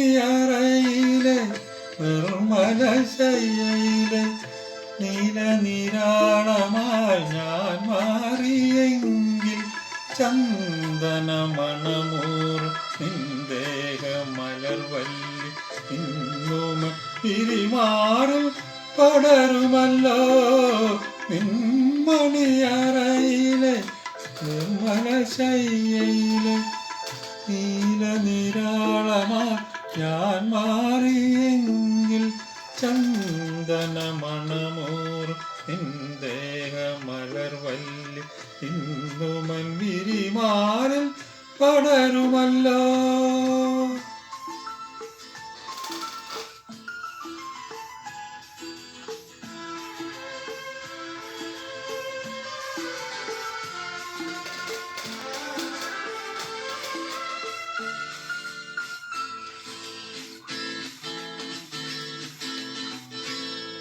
നിമ്മണിയറയിലെ നിർമ്മല ശയ്യയിലെ നീല നിരാളമായി ഞാൻ മാറിയെങ്കിൽ ചന്ദന മണമൂർ നിന്ദേഹ മലർവല്ലി ഇന്നും തിരിമാറും പടരുമല്ലോ. നിമ്മണിയറയിലെ നിർമ്മല ശയ്യയിലെ നീല നിരാളമാ ഞാൻ മാറിയെങ്കിൽ ചന്ദന മണമൂർ നിന്ദേഹ മലർവല്ലി ഇന്നു വിരിമാറിൽ പടരുമല്ലോ.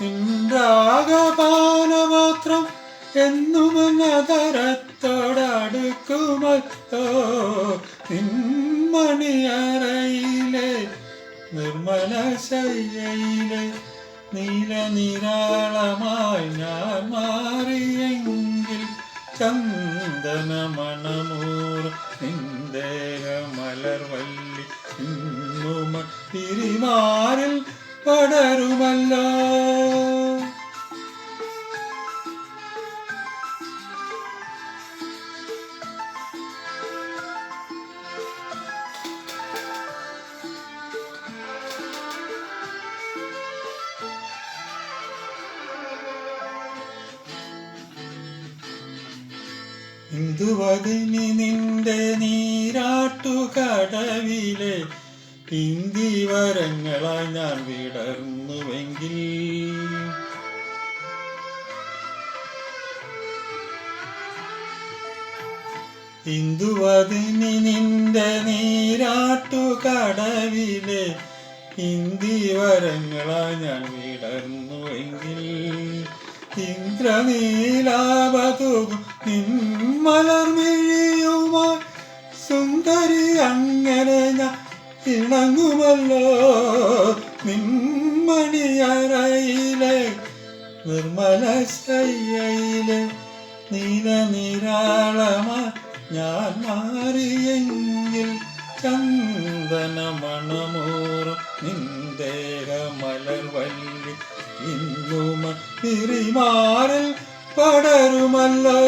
നിൻരാഗപാനമാത്രം എന്നുമെന്നതരത്തോടടുക്കുമല്ലോ നിമ്മണിയറയിലെ നിർമ്മല ശയ്യയിലെ നീല നിരാളമായി ഞാൻ മാറിയെങ്കിൽ ചന്ദന മണമൂർ നിന്ദേഹ ഇന്നുമ തിരിമാറിൽ പടരുമല്ലോ. ഇന്ദുവതിനി നിന്റെ നീരാട്ടുകടവിലെ ഇന്ദിവരങ്ങളായി ഞാൻ വിടർന്നുവെങ്കിൽ. ഇന്ദുവതിനി നിന്റെ നീരാട്ടുകടവിലെ ഇന്ദിവരങ്ങളായി ഞാൻ വിടർന്നുവെങ്കിൽ. ഇന്ദ്രനീലാവതുകും നിന്മലർമിഴിയുമായി സുന്ദരി അങ്ങനെ ഞാൻ ഇണങ്ങുമല്ലോ. നിമ്മണിയറയിലെ നിർമ്മല ശയ്യയിലെ നീല നിരാളമാ ഞാൻ മാറിയെങ്കിൽ ചന്ദന മണമൂറും നിന്ദേഹമലർ മലർവല്ലി ഇന്നുമ തിരിമാറിൽ പടരുമല്ലോ.